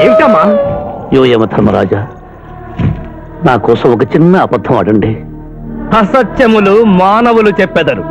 ఏమిటమ్మా? యోయమ ధర్మరాజా నా కోసం ఒక చిన్న అబద్ధం ఆడండి. అసత్యములు మానవులు చెప్పెదరు.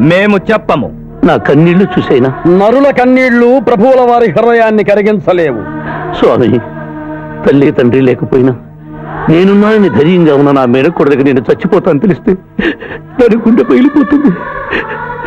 మేము చెప్పము. నా కన్నీళ్ళు చూసైనా? నరుల కన్నీళ్ళు ప్రభువుల వారి హృదయాన్ని కరిగించలేవు. స్వామి తల్లి తండ్రి లేకపోయినా నేనున్నానని ధైర్యంగా ఉన్న నా మేనకొడదకి నేను చచ్చిపోతాను తెలిస్తే దాని గుండె పగిలిపోతుంది.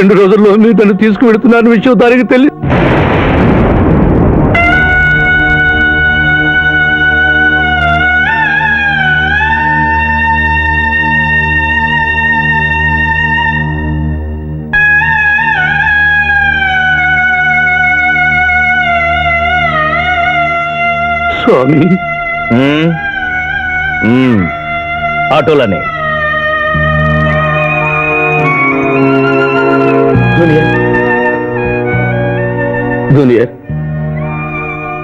రెండు రోజుల్లో మీరు నన్ను తీసుకువెడుతున్నాను విషయం దానికి తెలియ స్వామి అటులనే జూనియర్. జూనియర్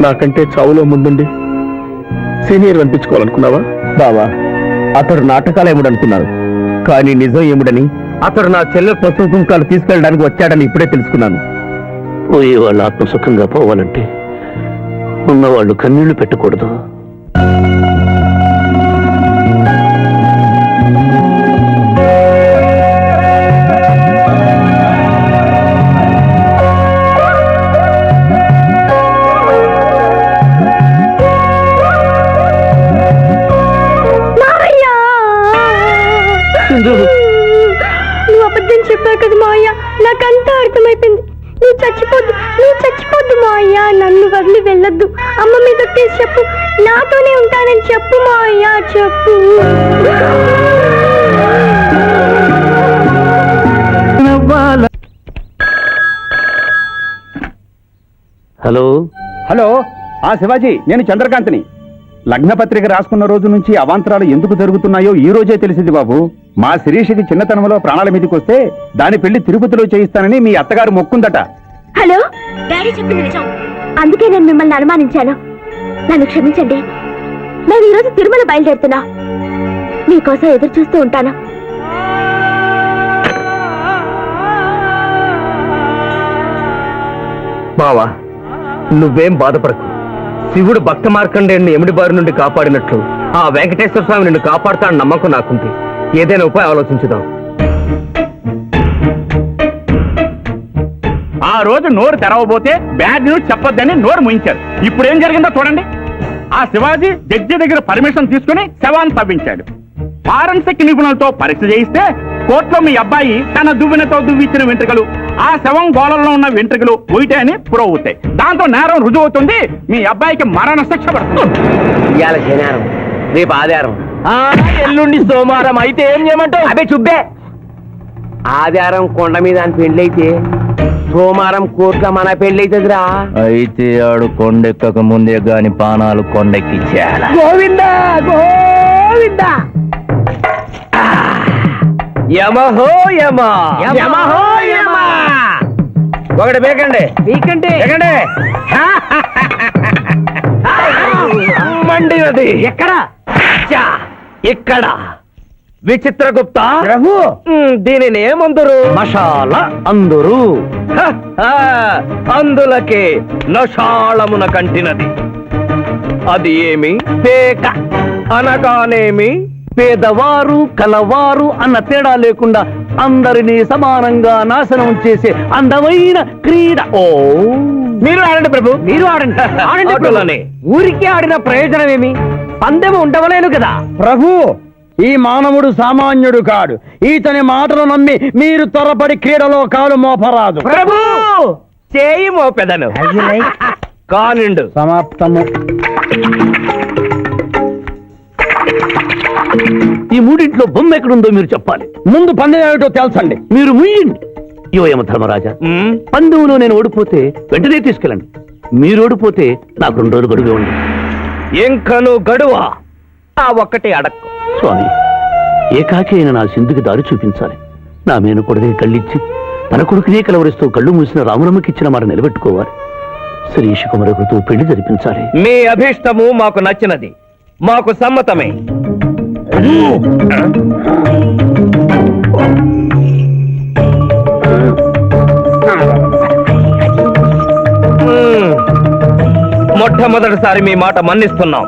నాకంటే చావులో ముందుండి సీనియర్ అనిపించుకోవాలనుకున్నావా? బావా అతడు నాటకాలు ఏముడనుకున్నారు కానీ నిజం ఏముడని అతడు నా చెల్లె పసుపు కుంకాలు తీసుకెళ్ళడానికి వచ్చాడని ఇప్పుడే తెలుసుకున్నాను. పోయే వాళ్ళు ఆత్మసుఖంగా పోవాలంటే ఉన్నవాళ్ళు కన్నీళ్ళు పెట్టకూడదు. ఒట్టేసి చెప్పు. నాతోనే ఉంటానని చెప్పు మావయ్య చెప్పు. హలో. హలో ఆ శివాజీ నేను చంద్రకాంత్ని. లగ్నపత్రిక రాసుకున్న రోజు నుంచి అవాంతరాలు ఎందుకు జరుగుతున్నాయో ఈ రోజే తెలిసింది బాబు. మా శిరీషకి చిన్నతనంలో ప్రాణాల మీదకి వస్తే దాని పెళ్ళి తిరుపతిలో చేయిస్తానని మీ అత్తగారు మొక్కుందట. హలో డాడీ చెప్పింది నిజం. అందుకే నేను మిమ్మల్ని అనుమానించాను. నన్ను క్షమించండి. నేను ఈరోజు తిరుమల బయలుదేరుతున్నా. మీకోసం ఎదురు చూస్తూ ఉంటాను. బావా నువ్వేం బాధపడకు. శివుడు భక్త మార్కండేయుని ఎమిడి బారి నుండి కాపాడినట్లు ఆ వెంకటేశ్వర స్వామి నిన్ను కాపాడుతాడని నమ్మకం నాకుంది. ఏదైనా ఉపాయం ఆలోచించుదాం. ఆ రోజు నోరు తెరవబోతే బ్యాడ్ న్యూస్ చెప్పొద్దని నోరు ముయించారు. ఇప్పుడు ఏం జరిగిందో చూడండి. ఆ శివాజీ జడ్జి దగ్గర పర్మిషన్ తీసుకుని శవాన్ని తవ్వించాడు. ఫారెన్సిక్ నిపుణులతో పరీక్ష చేయిస్తే కోర్టులో మీ అబ్బాయి తన దువ్వెనతో దువ్విచ్చిన వెంట్రుకలు ఆ శవం గోళంలో ఉన్న వెంట్రుకలు పోయితే అని ప్రూవ్ అవుతాయి. దాంతో నేరం రుజువు అవుతుంది. మీ అబ్బాయికి మరణ శిక్ష పడుతుంది. ఇవాళ శనివారం రేపు ఆదివారం. ఎల్లుండి సోమవారం. అయితే ఏం చేయమంటావు? అదే చుబ్బే. ఆదివారం కొండ మీద అని పెళ్ళైతే సోమవారం కోట్ల మన పెళ్ళైతుందిరా అయితే ఆడు కొండెక్కక ముందే గాని పానాలు కొండెక్కిచ్చేయాల గోవిందా గోవిందా. యమహో యమ. యమహో యమ. ఒకటి బేకండి. బీకండి. బేకండి. మండినది ఎక్కడ? ఇక్కడ విచిత్రగుప్త. ప్రభు దీనిని ఏమందరు? మషాల అందరూ. అందులకే నషాళమున కంటినది. అది ఏమి? పేక. అనగానేమి? పేదవారు కలవారు అన్న తేడా లేకుండా అందరినీ సమానంగా నాశనం చేసే అందమైన క్రీడ. ఓ! మీరు ఆడండి ప్రభు. మీరు ఆడండి. ఊరికే ఆడిన ప్రయోజనం ఏమి? పందెం ఉండవలేను కదా. ప్రభు! ఈ మానవుడు సామాన్యుడు కాడు. ఈతని మాటలు నమ్మి మీరు త్వరపడి క్రీడలో కాలు మోపరాదు. ప్రభు! చేయి మోపెదను. కానిండు. సమాప్తము. ఈ మూడింట్లో బొమ్మ ఎక్కడుందో మీరు చెప్పాలి. ముందు పందెం ఏమిటో తెలుసండి. మీరు ముయ్యండి. యోయమ ధర్మరాజా. పందెంలో నేను ఓడిపోతే వెంటనే తీసుకెళ్ళండి. మీరు ఓడిపోతే నాకు రెండు రోజులు గడువు ఉంది ఇంకను గడువా? ఆ ఒక్కటి అడక్కు. స్వామి ఏకాకి అయిన నా సింధుకి దారి చూపించాలి. నా మేనకొడదే కళ్ళిచ్చి తన కొడుకునే కలవరిస్తూ కళ్ళు మూసిన రామురమ్మకిచ్చిన మాట నిలబెట్టుకోవాలి. శిరీష్ కుమరకుతో పెళ్ళి జరిపించాలి. మీ అభీష్టము మాకు నచ్చినది. మాకు సమ్మతమే. మొట్టమొదటిసారి మీ మాట మన్నిస్తున్నాం.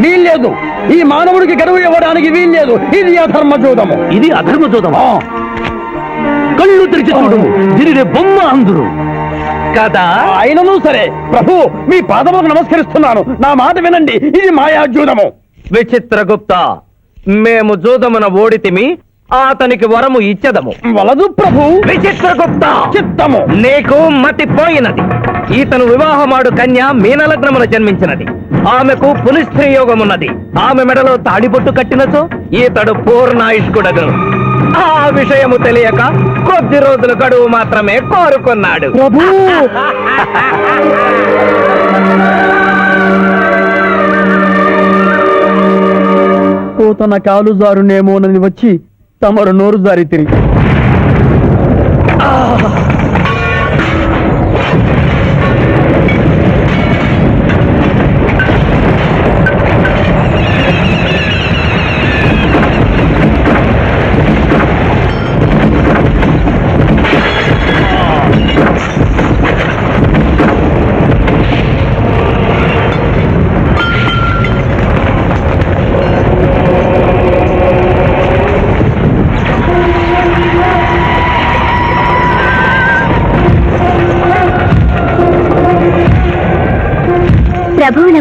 వీల్లేదు. ఈ మానవుడికి గడువు ఇవ్వడానికి వీల్లేదు. ఇది అధర్మ జోదము ఇది అధర్మ జోదమా కళ్ళు తెరిచి చూడు. దీనిని బొమ్మ అందురు. కదా? అయినను సరే. ప్రభు మీ పాదములకు నమస్కరిస్తున్నాను. నా మాట వినండి. ఇది మాయా జూదము విచిత్రగుప్త మేము జూదమున ఓడితిమి అతనికి వరము ఇచ్చదము. వలదు ప్రభు. విచిత్రగుప్త చిత్తము. నీకు మతి పోయినది. ఈతను వివాహమాడు కన్య మీనలగ్నమున జన్మించినది. ఆమెకు పునిస్త్రీ యోగమున్నది ఆమె మెడలో తాడిబొట్టు కట్టినచో ఈతడు పూర్ణాయుష్కుడగను. ఆ విషయము తెలియక కొద్ది రోజుల గడువు మాత్రమే కోరుకున్నాడు. ప్రభు. తన కాలు జారునేమోనని వచ్చి తమరు నోరు జారి తిరిగి.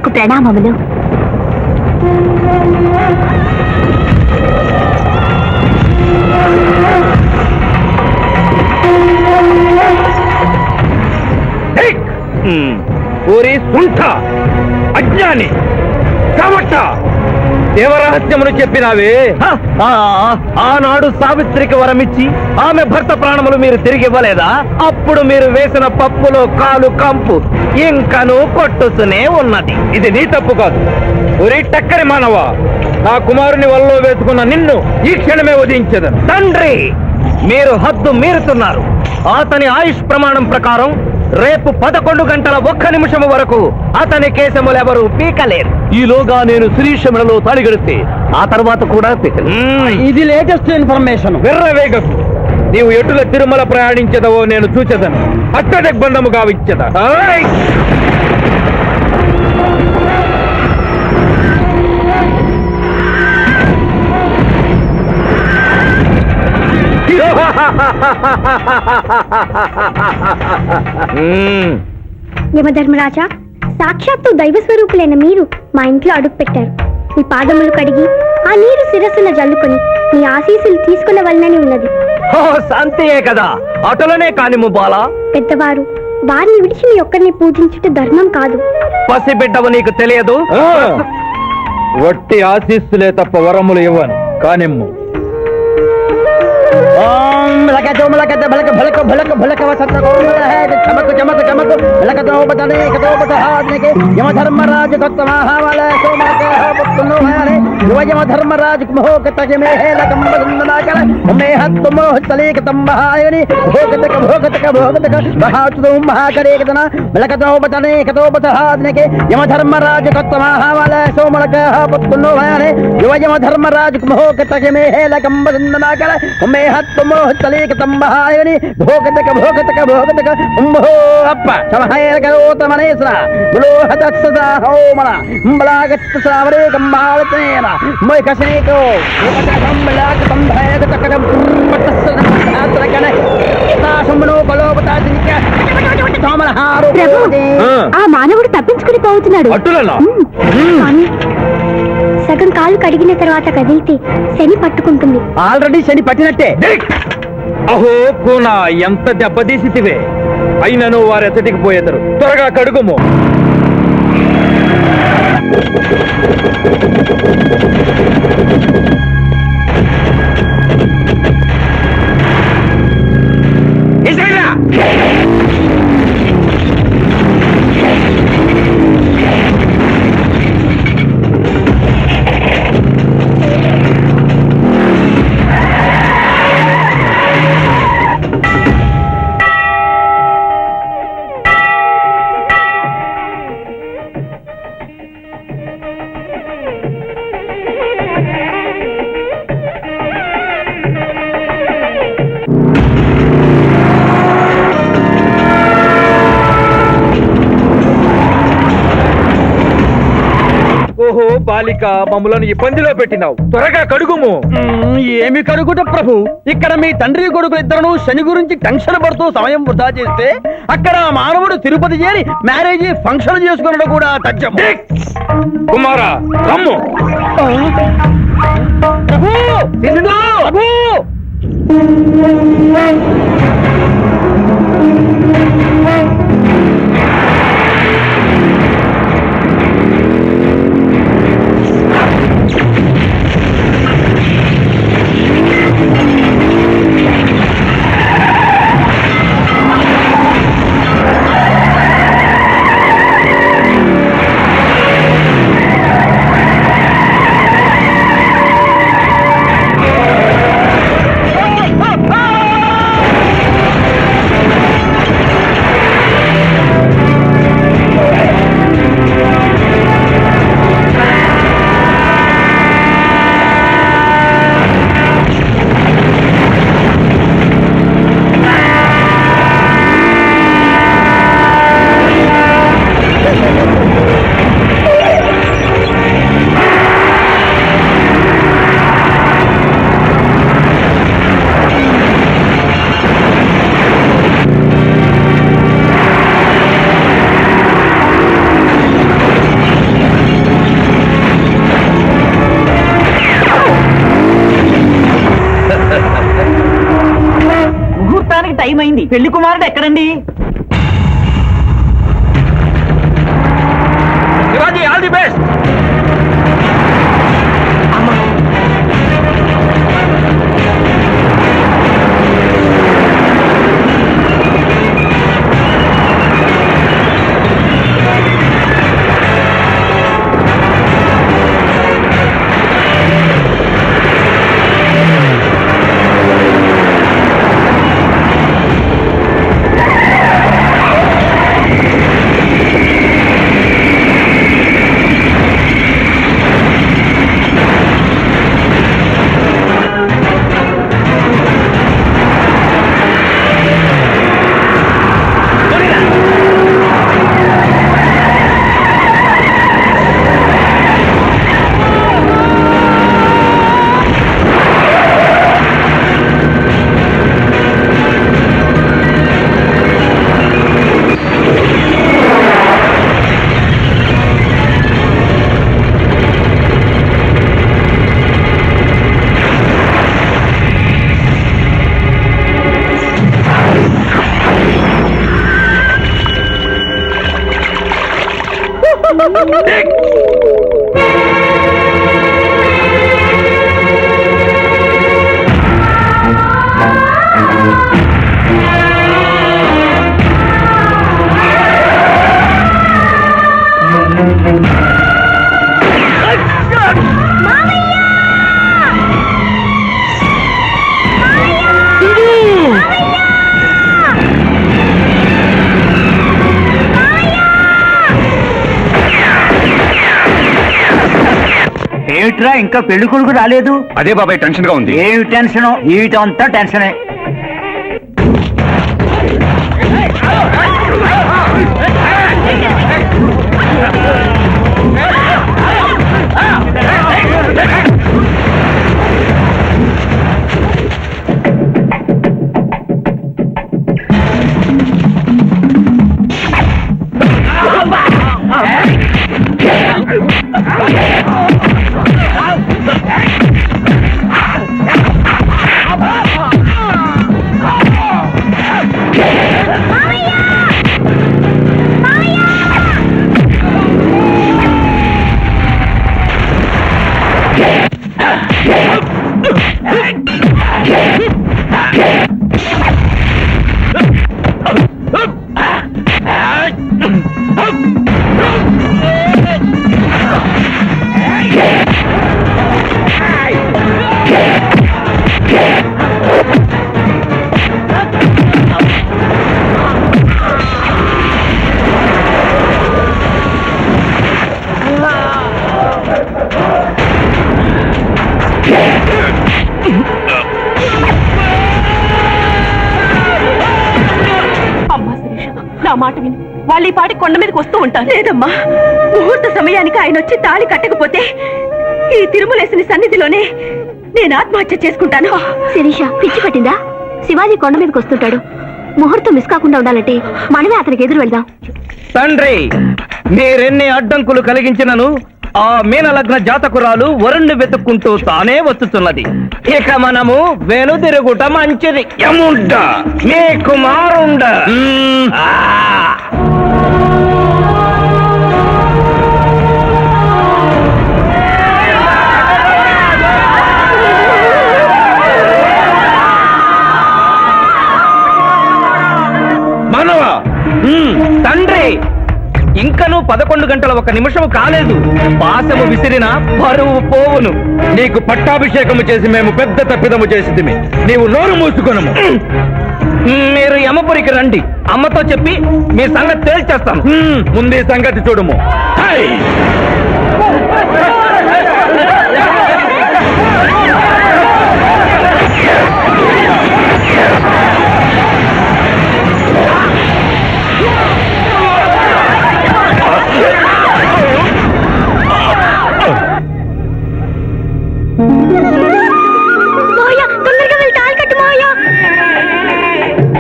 ప్రభువులకు ప్రణామములు హ్మ్. సుంఠ అజ్ఞాని కవట దేవరహస్యమును చెప్పినావే. ఆనాడు సావిత్రికి వరమిచ్చి ఆమె భర్త ప్రాణములు మీరు తిరిగి ఇవ్వలేదా? అప్పుడు మీరు వేసిన పప్పులో కాలు కంపు ఇంకను కొట్టుతూనే ఉన్నది. ఇది నీ తప్పు కాదు. ఒరి టక్కరి మానవ నా కుమారుని వల్ల వేసుకున్న నిన్ను ఈ క్షణమే వధించదను. తండ్రి! మీరు హద్దు మీరుతున్నారు. అతని ఆయుష్ ప్రమాణం ప్రకారం రేపు పదకొండు గంటల ఒక్క నిమిషము వరకు అతని కేశములెవరూ పీకలేరు. ఈలోగా నేను శిరీషములలో తాళిగడితే ఆ తర్వాత కూడా. ఇది లేటెస్ట్ ఇన్ఫర్మేషన్. విర్రవేగకు నీవు ఎటుల తిరుమల ప్రయాణించదవో నేను చూచెదను. అత్యదిగ్బంధము గావించద. యమధర్మరాజా సాక్షాత్తు దైవ స్వరూపులైన మీరు మా ఇంట్లో అడుగు పెట్టారు. మీ పాదములు కడిగి ఆ నీరు శిరస్సున జల్లుకొని మీ ఆశీస్సులు తీసుకునే వలనని ఉన్నది. ఓ శాంతియే కదా. అటులనే కానిము బాలా. పెద్దవారు వారిని విడిచి మీ ఒక్కరిని పూజించుట ధర్మం కాదు. పసిబిడ్డవు నీకు తెలియదు? వట్టి ఆశీస్సులే తప్ప వరములు ఇవ్వను. కానిమ్ము. ఓం లకతో మలకత బలక భలక భలక భలక వసంత గోమల హే చమక చమక చమక. లకతో బతనే కతో బతహాద్నికే యమ ధర్మరాజ కొత్త మహావల సోమక పుత్తును హరే యువ యమ ధర్మరాజ మహో కతక హే లకం హత్తు మోహ తలేక తంబహాయని భోగతక భోగతక భోగతక మహాతుదు మహాకరే కదన లకతో బతనే కతో బతహాద్నికే యమ ధర్మరాజ కొత్త మహావల సోమక పుత్తును హరే యువ యమ ధర్మరాజ మహో కతక మే హే లకం బదందనాకల మే హత్తు మోహ తలేక తంబహాయని భోగతక భోగతక భోగతక ఉంభో అప్ప సమహేర ఆ. మానవుడు తప్పించుకుని పోతున్నాడు. సగం కాలు కడిగిన తర్వాత కదిలితే శని పట్టుకుంటుంది. ఆల్రెడీ శని పట్టినట్టే. అహో కూనా ఎంత దెబ్బతీసితివే. అయినను వారెచ్చటికి పోయేదరు త్వరగా కడుగుము. బాలిక మమ్మలను ఇబ్బందిలో పెట్టినావు. త్వరగా కడుగుము. ఏమి కడుగుట ప్రభు? ఇక్కడ మీ తండ్రి కొడుకు ఇద్దరు శని గురించి టెన్షన్ పడుతూ సమయం వృధా చేస్తే అక్కడ మానవుడు తిరుపతి చేరి మ్యారేజ్ ఫంక్షన్ చేసుకున్నాడు కూడా తథ్యం కుమారా రమ్ము. ప్రభు! ప్రభు! ముహూర్తానికి Dick! ఏమిట్రా ఇంకా పెళ్ళి కొడుకు రాలేదు? అదే బాబాయ్ టెన్షన్గా ఉంది. ఏమి టెన్షన్ జీవితం అంతా టెన్షనే మాట విని. వాళ్ళు ఈ పాటి కొండ మీదకి వస్తూ ఉంటారు. లేదమ్మా ముహూర్త సమయానికి ఆయన వచ్చి తాళి కట్టకపోతే ఈ తిరుమలేసిన సన్నిధిలోనే నేను ఆత్మహత్య చేసుకుంటాను. శిరీష పిచ్చి పట్టిందా? శివాజీ కొండ మీదకి వస్తుంటాడు. ముహూర్తం మిస్ కాకుండా ఉండాలంటే మనమే అతనికి ఎదురు వెళ్దాం. తండ్రి మీరెన్ని అడ్డంకులు కలిగించినను ఆ మీనలగ్న జాతకురాలు వరుణ్ణి వెతుక్కుంటూ తానే వచ్చుతున్నది ఇక మనము వెనుదిరుగుట మంచిది. యముండ మీ కుమారుండ. పదకొండు గంటల ఒక నిమిషం కాలేదు. పాసము విసిరిన పరువు పోవును. నీకు పట్టాభిషేకము చేసి మేము పెద్ద తప్పిదము చేసి నీవు నోరు మూసుకొనము. మీరు యమపురికి రండి. అమ్మతో చెప్పి మీ సంగతి తేల్చేస్తాను. ముందే సంగతి చూడము.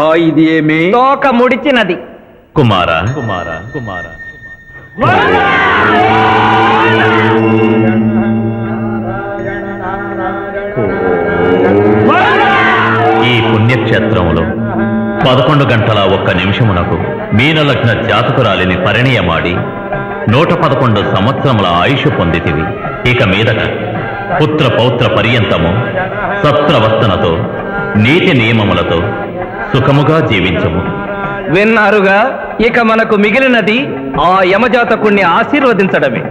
ఆహా ఇది ఏమి? తోక ముడిచినది. కుమార? కుమార? కుమార? ఈ పుణ్యక్షేత్రంలో పదకొండు గంటల ఒక్క నిమిషమునకు మీనలగ్న జాతకురాలిని పరిణయమాడి నూట పదకొండు సంవత్సరముల ఆయుష్ పొందితివి. ఇక మీదట పుత్ర పౌత్ర పర్యంతము సత్రవస్తనతో నీతి నియమములతో సుఖముగా జీవించము. విన్నారుగా ఇక మనకు మిగిలినది ఆ యమజాతకుణ్ణి ఆశీర్వదించడమే.